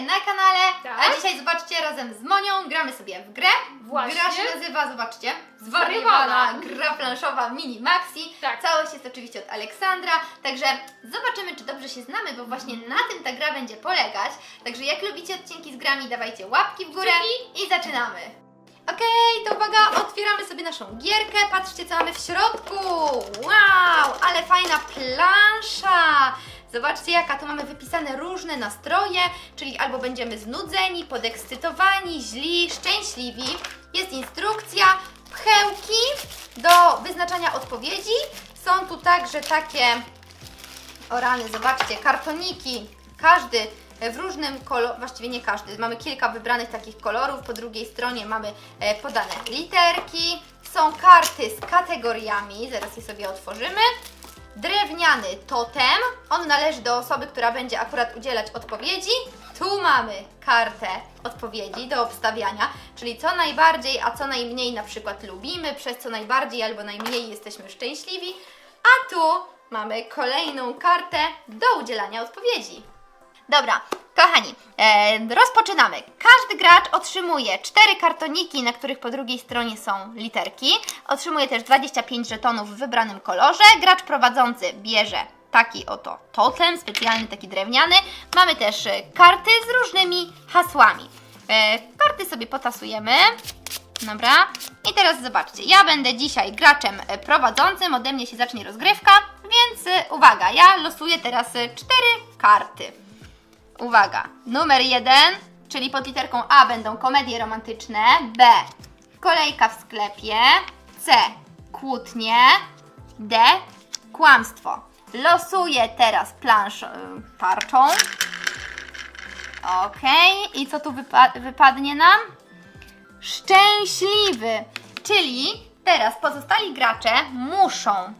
na kanale, Tak. a dzisiaj zobaczcie razem z Monią gramy sobie w grę. Właśnie. Gra się nazywa, zobaczcie, Zwariowana. zwariowana gra planszowa Mini Maxi. Tak. Całość jest oczywiście od Aleksandra, także zobaczymy czy dobrze się znamy, bo właśnie na tym ta gra będzie polegać. Także jak lubicie odcinki z grami, dawajcie łapki w górę i zaczynamy. Okej, to uwaga, otwieramy sobie naszą gierkę. Patrzcie, co mamy w środku. Wow, ale fajna plansza. Zobaczcie, jaka tu mamy wypisane różne nastroje, czyli albo będziemy znudzeni, podekscytowani, źli, szczęśliwi. Jest instrukcja, pchełki do wyznaczania odpowiedzi. Są tu także takie o rany, zobaczcie, kartoniki, każdy w różnym kolorze, właściwie nie każdy, mamy kilka wybranych takich kolorów, po drugiej stronie mamy e, podane literki, są karty z kategoriami, zaraz je sobie otworzymy. Drewniany totem, on należy do osoby, która będzie akurat udzielać odpowiedzi. Tu mamy kartę odpowiedzi do obstawiania, czyli co najbardziej, a co najmniej na przykład lubimy, przez co najbardziej albo najmniej jesteśmy szczęśliwi. A tu mamy kolejną kartę do udzielania odpowiedzi. Dobra, kochani, e, rozpoczynamy. Każdy gracz otrzymuje cztery kartoniki, na których po drugiej stronie są literki. Otrzymuje też 25 żetonów w wybranym kolorze. Gracz prowadzący bierze taki oto totem, specjalny taki drewniany. Mamy też e, karty z różnymi hasłami. E, karty sobie potasujemy. Dobra. I teraz zobaczcie, ja będę dzisiaj graczem e, prowadzącym, ode mnie się zacznie rozgrywka, więc e, uwaga, ja losuję teraz cztery karty. Uwaga, numer jeden, czyli pod literką A będą komedie romantyczne, B kolejka w sklepie, C kłótnie, D kłamstwo. Losuję teraz plansz y, tarczą. Ok, i co tu wypa- wypadnie nam? Szczęśliwy, czyli teraz pozostali gracze muszą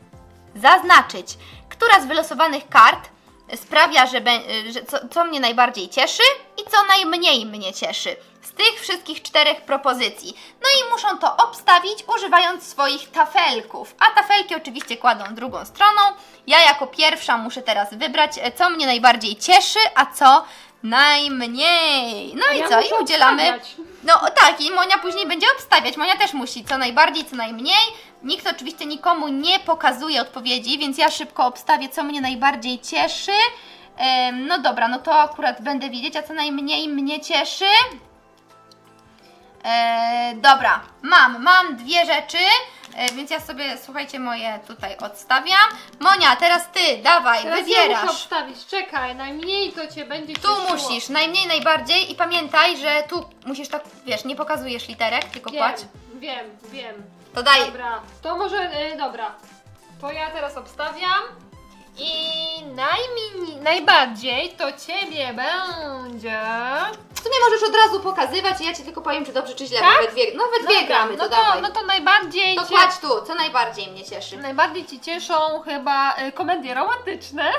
zaznaczyć, która z wylosowanych kart sprawia, że, be- że co, co mnie najbardziej cieszy i co najmniej mnie cieszy. Z tych wszystkich czterech propozycji. No i muszą to obstawić używając swoich tafelków. A tafelki oczywiście kładą drugą stroną. Ja jako pierwsza muszę teraz wybrać, e, co mnie najbardziej cieszy, a co najmniej. No i Ja co? I udzielamy. obstawiać. No tak, i Monia później będzie obstawiać. Monia też musi, co najbardziej, co najmniej. Nikt oczywiście nikomu nie pokazuje odpowiedzi, więc ja szybko obstawię, co mnie najbardziej cieszy. No dobra, no to akurat będę wiedzieć, a co najmniej mnie cieszy. E, dobra, mam, mam dwie rzeczy, e, więc ja sobie, słuchajcie, moje tutaj odstawiam. Monia, teraz ty, dawaj, Teraz ja wybierasz. muszę obstawić, czekaj, najmniej to cię będzie Tu cieszyło. musisz, najmniej, najbardziej i pamiętaj, że tu musisz tak, wiesz, nie pokazujesz literek, tylko Wiem, płać. wiem, wiem. To daj. Dobra, to może, y, dobra. To ja teraz obstawiam. I najmniej, najbardziej to ciebie będzie... W sumie możesz od razu pokazywać i ja ci tylko powiem, czy dobrze, czy źle. Tak? bo we dwie, no we dwie Dobra, gramy, to, no to, dawaj. no to najbardziej to cię, kładź tu, co najbardziej mnie cieszy. Najbardziej ci cieszą chyba y, komedie romantyczne,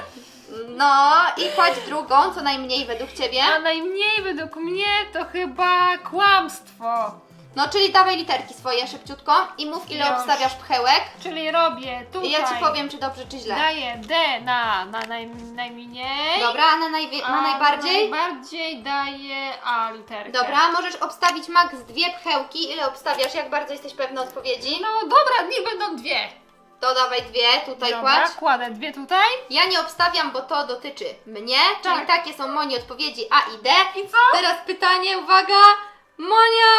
No i kładź drugą, co najmniej według ciebie. a najmniej według mnie to chyba kłamstwo. No czyli dawaj literki swoje szybciutko i mów ile Już. obstawiasz pchełek. Czyli robię tutaj. I ja ci powiem, czy dobrze, czy źle. Daję D na, na naj, najmniej. Dobra, a na, najwie- a na najbardziej? najbardziej daję A literkę. Dobra, możesz obstawić max dwie pchełki. Ile obstawiasz? Jak bardzo jesteś pewna odpowiedzi? No dobra, niech będą dwie. To dawaj dwie, tutaj Dobra, kładź. kładę dwie tutaj. Ja nie obstawiam, bo to dotyczy mnie, czyli Tak. takie są Moni odpowiedzi A i D. I co? Teraz pytanie, uwaga! Monia!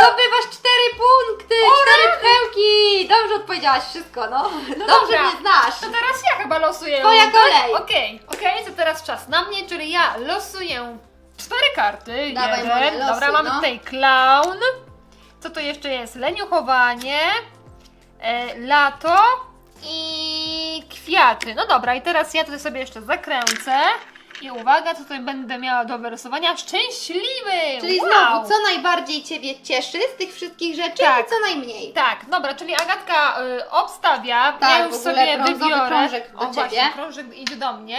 Zdobywasz cztery punkty! Cztery pchełki! Dobrze odpowiedziałaś wszystko, no. No Dobrze dobra. mnie znasz. To teraz ja chyba losuję. Twoja tak? kolej. Okej, okej, to teraz czas na mnie, czyli ja losuję cztery karty. Dawaj, Jeden. Monia, losuj, Dobra, mamy no. tutaj clown. Co to jeszcze jest? Leniuchowanie, e, lato i kwiaty. No dobra, i teraz ja tutaj sobie jeszcze zakręcę. I uwaga, co tutaj będę miała do wyrysowania? Szczęśliwy! Czyli wow. znowu, co najbardziej Ciebie cieszy z tych wszystkich rzeczy Tak. i co najmniej? Tak, dobra, czyli Agatka y, obstawia, Tak, ja już sobie wybiorę. krążek do o, właśnie, ciebie. krążek idzie do mnie.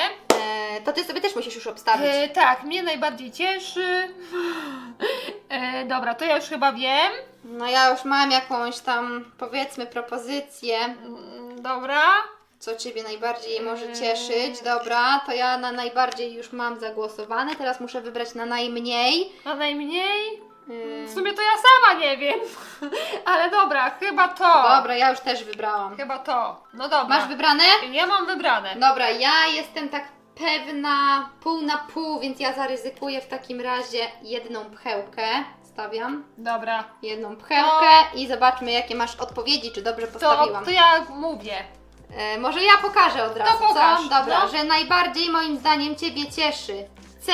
E, to Ty sobie też musisz już obstawić. E, tak, mnie najbardziej cieszy. E, dobra, to ja już chyba wiem. No ja już mam jakąś tam, powiedzmy, propozycję. Mm, Dobra. Co Ciebie najbardziej może Eee. cieszyć? Dobra, to ja na najbardziej już mam zagłosowane. Teraz muszę wybrać na najmniej. A najmniej? W sumie to ja sama nie wiem. Ale dobra, chyba to. Dobra, ja już też wybrałam. Chyba to. No dobra. Masz wybrane? Ja mam wybrane. Dobra, ja jestem tak pewna pół na pół, więc ja zaryzykuję w takim razie jedną pchełkę. Stawiam Dobra. jedną pchełkę i zobaczmy jakie masz odpowiedzi, czy dobrze To, postawiłam. to ja mówię. E, może ja pokażę od razu, pokaż, co? Dobra, no. że najbardziej moim zdaniem Ciebie cieszy C,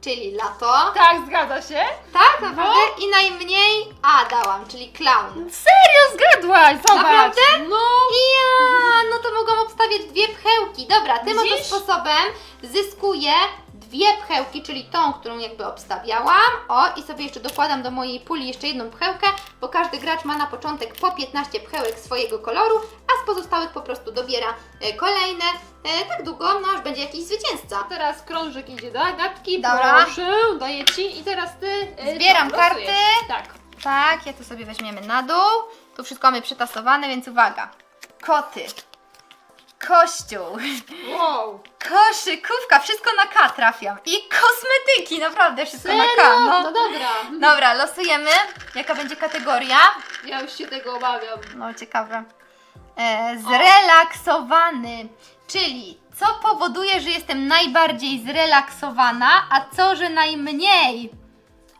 czyli lato. Tak, zgadza się. Tak, naprawdę? I najmniej A dałam, czyli clown. Serio zgadłaś, zobacz. Naprawdę? No. Ja, no to mogłam obstawiać dwie pchełki. Dobra, tym oto Widzisz? sposobem zyskuję dwie pchełki, czyli tą, którą jakby obstawiałam. O, i sobie jeszcze dokładam do mojej puli jeszcze jedną pchełkę, bo każdy gracz ma na początek po 15 pchełek swojego koloru, z pozostałych po prostu dobiera e, kolejne. E, tak długo, no aż będzie jakiś zwycięzca. Teraz krążek idzie do Agatki. Dobra. Proszę, daję ci. I teraz ty. e, Zbieram karty. losujesz? Tak. Tak, ja to sobie weźmiemy na dół. Tu wszystko mamy przetasowane, więc uwaga. Koty. Kościół. Wow. Koszykówka, wszystko na K trafiam. I kosmetyki, naprawdę wszystko Serio? na K. No No. dobra. Dobra, losujemy. Jaka będzie kategoria? Ja już się tego obawiam. No, ciekawe. E, zrelaksowany. Czyli co powoduje, że jestem najbardziej zrelaksowana, a co, że najmniej?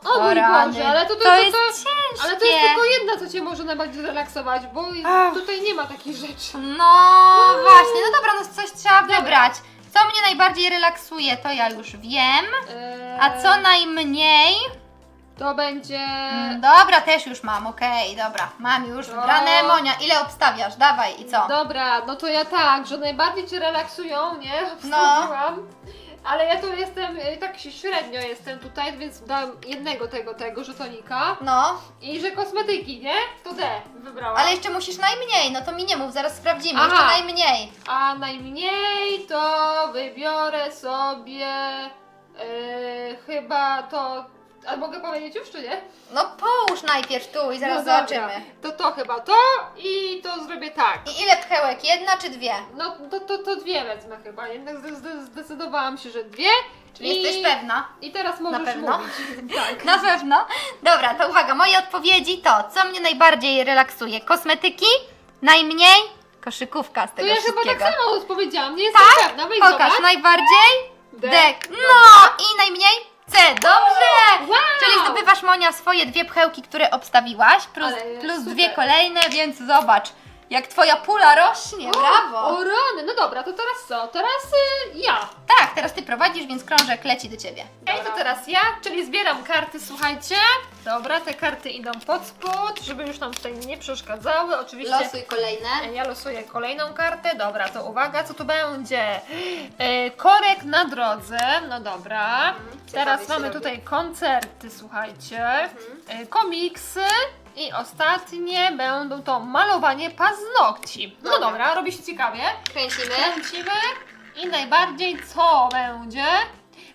O mój rany. Boże, ale to, to, to to, jest to, ciężkie. ale to jest tylko jedna, co cię może najbardziej zrelaksować, bo Ach. tutaj nie ma takich rzeczy. No właśnie, no dobra, no coś trzeba wybrać. Co mnie najbardziej relaksuje, to ja już wiem. Eee, A co najmniej? To będzie. Mm, Dobra, też już mam, okej, dobra. Mam już To- wybrane. Monia, ile obstawiasz? Dawaj i co? Dobra, no to ja tak, że najbardziej cię relaksują, nie? No. Ale ja tu jestem, y, tak średnio jestem tutaj, więc dam jednego tego, tego żetonika. No, I że kosmetyki, nie? To D wybrałam. ale jeszcze musisz najmniej, no to mi nie mów, zaraz sprawdzimy. Aha. Jeszcze najmniej. A najmniej to wybiorę sobie y, chyba to. A mogę powiedzieć już, czy nie? No połóż najpierw tu i zaraz no dobra. zobaczymy. To to chyba to i to zrobię tak. I ile pchełek? Jedna czy dwie? No to, to, to dwie wezmę chyba. Jednak zde- zde- zdecydowałam się, że dwie. Czyli I, jesteś pewna? I teraz możesz pewno? mówić. Tak. Na pewno. Dobra, to uwaga, moje odpowiedzi to, co mnie najbardziej relaksuje? Kosmetyki? Najmniej? Koszykówka z To tego ja chyba wszystkiego. tak samo odpowiedziałam, nie jestem Tak? pewna. Weź Pokaż, zobacz. najbardziej? Dek. No i najmniej? C, dobrze! Wow! Czyli zdobywasz Monia swoje dwie pchełki, które obstawiłaś, plus, Ale plus super. dwie kolejne, więc zobacz, jak twoja pula rośnie, brawo! O rany, no dobra, to teraz co? Teraz y, ja. Tak, teraz ty prowadzisz, więc krążek leci do ciebie. Ej, to teraz ja, czyli zbieram karty, słuchajcie. Dobra, te karty idą pod spód, żeby już nam tutaj nie przeszkadzały. Oczywiście Losuj kolejne. ja losuję kolejną kartę. Dobra, to uwaga, co tu będzie? E, korek na drodze, no dobra. ciekawie Teraz się mamy robi. tutaj koncerty, słuchajcie. E, komiksy. I ostatnie będą to malowanie paznokci. No Dobra. dobra, robi się ciekawie. Kręcimy. Kręcimy i najbardziej co będzie?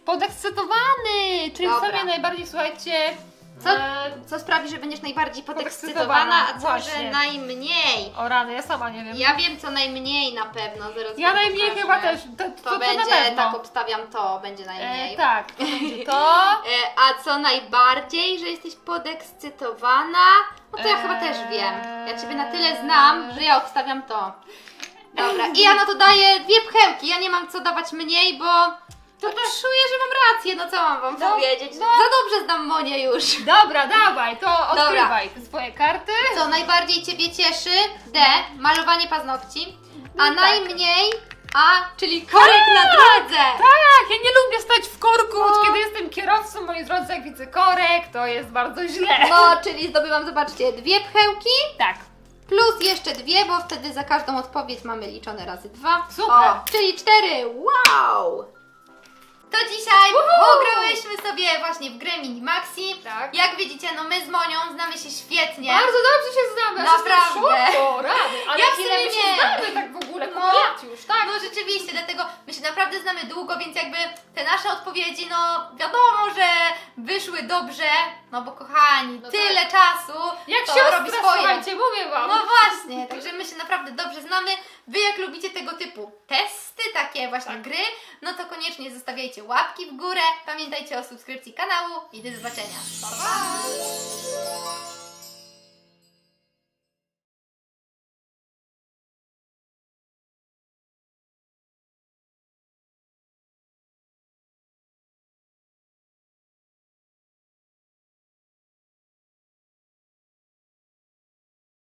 Podekscytowany! Czyli Dobra. sobie najbardziej, słuchajcie... Co? E, Co sprawi, że będziesz najbardziej Podekscytowana, a co, właśnie. że najmniej? o rany, ja sama nie wiem. Ja wiem, co najmniej na pewno. Zaraz Ja wam najmniej pokażę. chyba też. To, to, To, to, będzie, na pewno. tak obstawiam to, będzie najmniej. E, tak, to będzie to. E, a co najbardziej, że jesteś podekscytowana? No to ja chyba też wiem. Ja Ciebie na tyle znam, że ja obstawiam to. Dobra, i ja na to daję dwie pchełki. Ja nie mam co dawać mniej, bo to czuję, że mam rację. No co mam Wam No, powiedzieć? no. Za dobrze znam Monię już. Dobra, dawaj, to odkrywaj swoje karty. Co najbardziej Ciebie cieszy? D. Malowanie paznokci. A No tak. najmniej A, czyli korek na drodze. Tak, ja nie lubię stać w korku, No. kiedy jestem kierowcą, moi drodzy, jak widzę korek, to jest bardzo źle. No, czyli zdobywam, zobaczcie, dwie pchełki. Tak. Plus jeszcze dwie, bo wtedy za każdą odpowiedź mamy liczone razy dwa. Super. Czyli cztery. Wow! To dzisiaj pograłyśmy sobie właśnie w grę Minimaxi. Tak. Jak widzicie, no my z Monią znamy się świetnie. Bardzo dobrze się znamy. aż jestem w Naprawdę. szoku, rany. Ale Ja w ile sumie my się nie. znamy tak w ogóle, No. już, tak? No rzeczywiście, dlatego my się naprawdę znamy długo, więc jakby te nasze odpowiedzi, no wiadomo, że wyszły dobrze, no bo kochani, No tyle czasu, Jak to siostra, robi swoje. słuchajcie, mówię wam. No właśnie, także my się naprawdę dobrze znamy. Wy jak lubicie tego typu testy, takie właśnie Tak. gry, no to koniecznie zostawiajcie łapki w górę. Pamiętajcie o subskrypcji kanału i do zobaczenia. Pa, pa!